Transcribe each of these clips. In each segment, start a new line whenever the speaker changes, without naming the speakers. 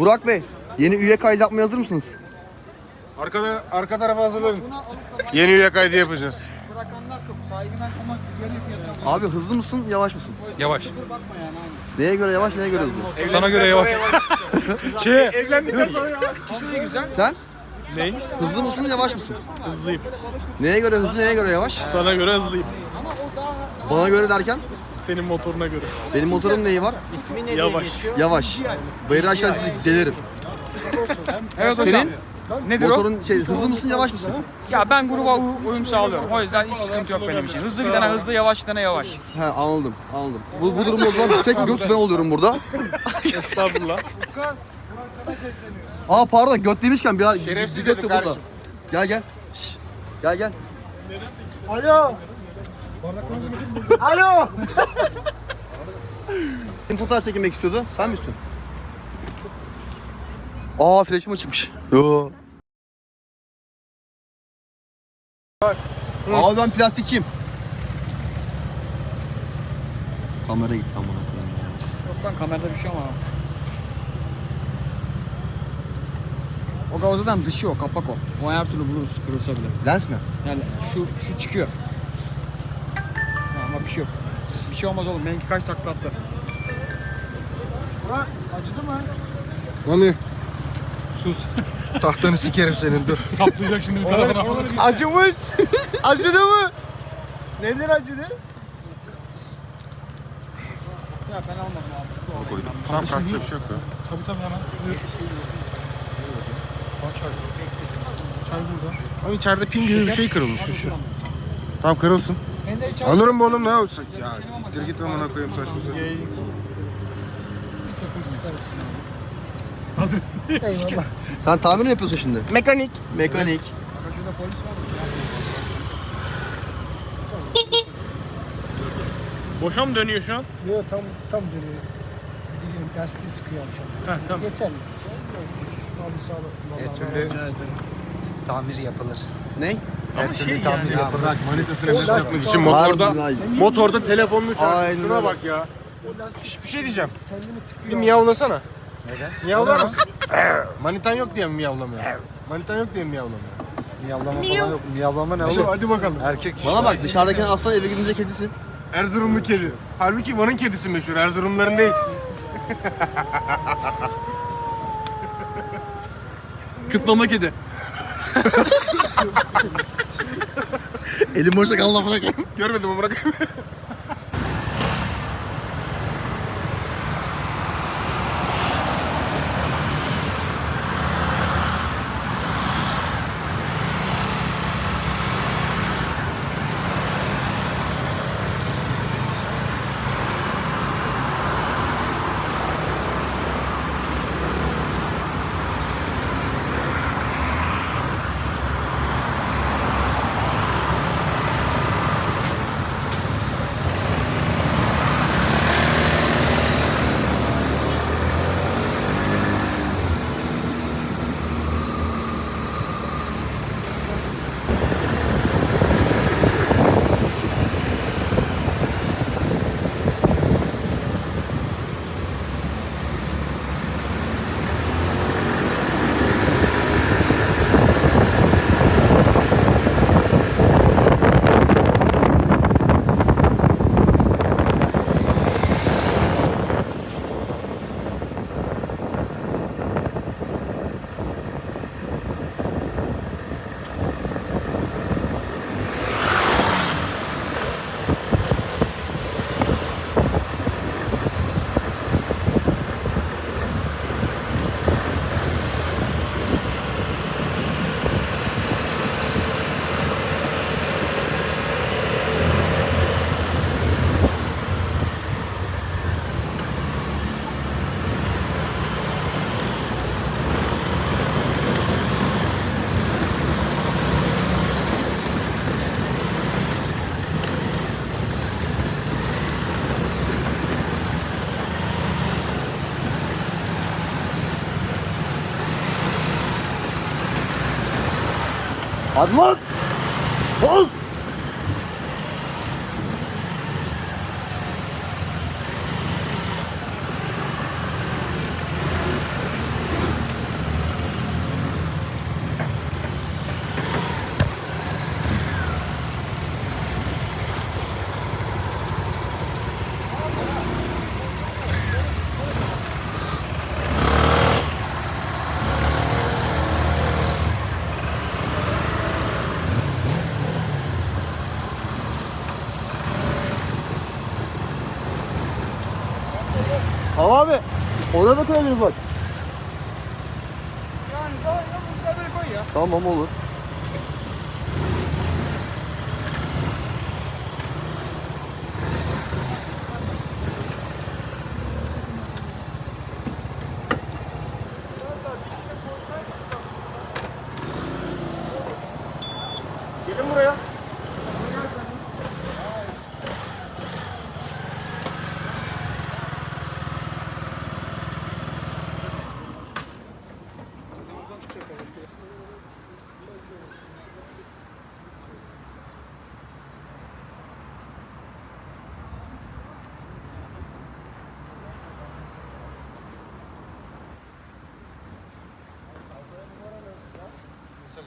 Burak Bey, yeni üye kaydı yapmaya hazır mısınız?
Arkada, arka tarafa hazırlanın. Yeni üye kaydı yapacağız.
Bırakanlar çok. Kalmak güzel fiyatlar.
Abi hızlı mısın, yavaş mısın?
Yavaş.
Sıfır bakma yani aynı.
Neye göre yavaş, neye göre hızlı?
Sana göre yavaş.
Şey, evlendikten sonra yavaş.
Sen?
Ney?
Hızlı mısın, yavaş mısın?
Hızlıyım.
Neye göre hızlı, neye göre yavaş?
Sana göre hızlıyım.
Bana göre derken,
Senin motoruna göre.
benim motorun neyi var?
Yavaş.
Yavaş. Bayır aşağı sizi delerim.
Evet hocam.
Senin
Nedir
motorun şey, hızlı mısın, yavaş mısın?
o? Ya ben gruba u- uyum sağlıyorum. O yüzden hiç sıkıntı yok benim için. Hızlı gidene hızlı, yavaş gidene yavaş.
He anladım, anladım. Bu, bu durumda o zaman tek göt ben oluyorum burada.
Estağfurullah.
Aa pardon göt demişken bir
Şerefsiz dedim
burada.
kardeşim.
Gel gel. Şşş. Gel gel.
Alo. Alo.
Kim fotoğraf çekilmek istiyordu? Sen mi istiyorsun? Aa flaşım açıkmış. Yo. Abi ben plastikçiyim. Kamera gitti amına koyayım.
Yok lan kamerada bir şey ama. O gavzadan dışı o, kapak o. O her türlü buluruz, kırılsa bile.
Lens mi?
Yani şu şu çıkıyor. Ha, Ama bir şey yok. Bir şey olmaz oğlum. Benimki kaç takla attı.
Burak acıdı mı?
Mami. Sus. Tahtanı sikerim senin dur.
Saplayacak şimdi bir tarafına.
Acımış. acıdı mı? Nedir acıdı?
Ya ben almadım abi.
Tamam kaskta bir şey yok ya.
Tabii tabii hemen.
Abi içeride pin gibi bir şey kırılmış. Şu, şu. Tamam kırılsın. Alırım bu oğlum ne olsa. Ya siktir git amına koyayım saçma sapan.
Eyvallah.
Sen tamir mi yapıyorsun şimdi?
Mekanik.
Mekanik.
Şurada polis var.
Boşa mı dönüyor şu an?
Yok tam tam dönüyor. Gidiyorum lastiği sıkıyorum şu an.
Heh, tamam.
Yeterli. Abi sağ olasın. Vallahi
türlü- tamir yapılır.
Ne?
Ama şey yani.
Ya bırak manitasına mesaj yapmak için motorda. Motorda telefonunu şarj.
Aynen
Şuna
öyle.
bak ya. Şş, bir şey diyeceğim.
Kendimi
Bir miyavlasana.
Neden?
Miyavlar mısın? Manitan yok diye mi miyavlamıyor? Manitan yok diye mi miyavlamıyor?
Miyavlama falan yok. Miyavlama ne oğlum?
hadi bakalım.
Erkek.
Bana bak dışarıdaki aslan eve gidince kedisin.
Erzurumlu kedi. Halbuki Van'ın kedisi meşhur. Erzurumların değil.
Kıtlama kedi. Elim boşa kalma bırakayım.
Görmedim ama bırakayım.
Hadi lan! Al abi. Oraya da koyabiliriz bak.
Yani daha ya burada böyle koy ya.
Tamam olur.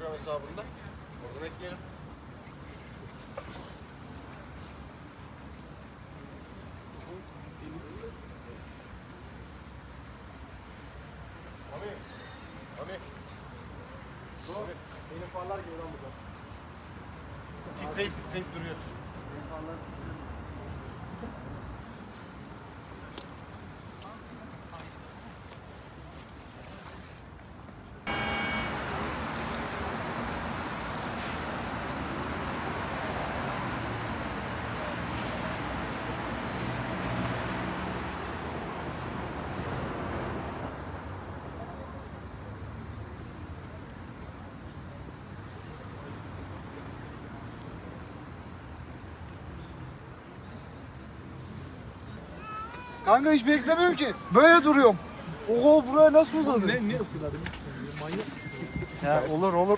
Instagram hesabında. Oradan ekleyelim. Abi. Abi. Dur. Benim farlar gibi lan burada. Titreyip titreyip duruyor. Benim farlar titreyip
Kanka hiç beklemiyorum ki. Böyle duruyorum. Oho buraya nasıl uzadı?
Ne, ne ısırladın?
Ya olur olur.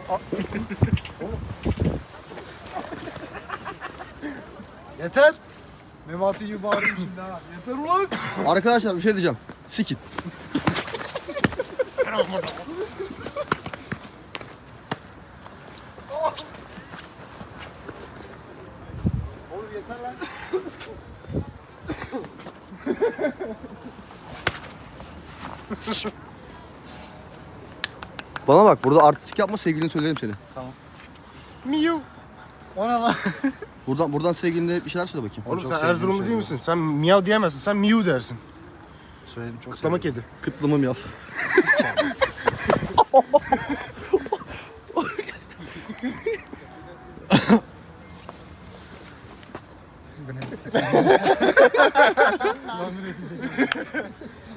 Yeter. Memati gibi bağırayım şimdi ha. Yeter ulan.
Arkadaşlar bir şey diyeceğim. Sikin.
Oğlum yeter lan.
Bana bak burada artistik yapma sevgilini söylerim seni.
Miu.
O ne lan?
Buradan buradan sevgiline bir şeyler söyle bakayım.
Oğlum
çok
sen Erzurumlu değil misin? Sen miyav diyemezsin. Sen miu dersin.
Söyledim çok
Kıtlama
seviyorum.
kedi.
Kıtlımım yap.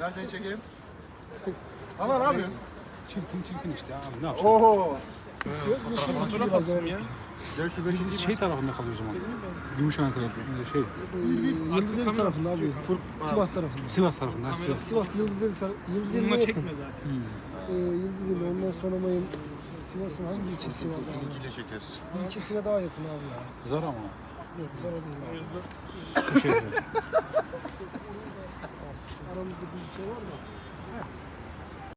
Ver seni çekeyim.
Ama ne yapıyorsun?
Çirkin çirkin işte abi ne yapacağız?
Oho.
Fotoğraf attım ya.
Gel şu beşinci.
Şey tarafında kalıyor o zaman. Gümüşhane tarafında. Şey,
Yıldızeli tarafında abi. Fur- Sivas tarafında.
Sivas tarafında. Sivas.
Sivas Yıldızeli tar Yıldızeli'ne yakın.
çekme zaten.
Ee, Yıldızeli ondan sonra Mayın Sivas'ın hangi ilçesi var? abi?
İkiyle çekeriz.
İlçesine daha yakın abi ya.
Zara mı?
Yok Zara değil abi. Aramızda bir ilçe var da.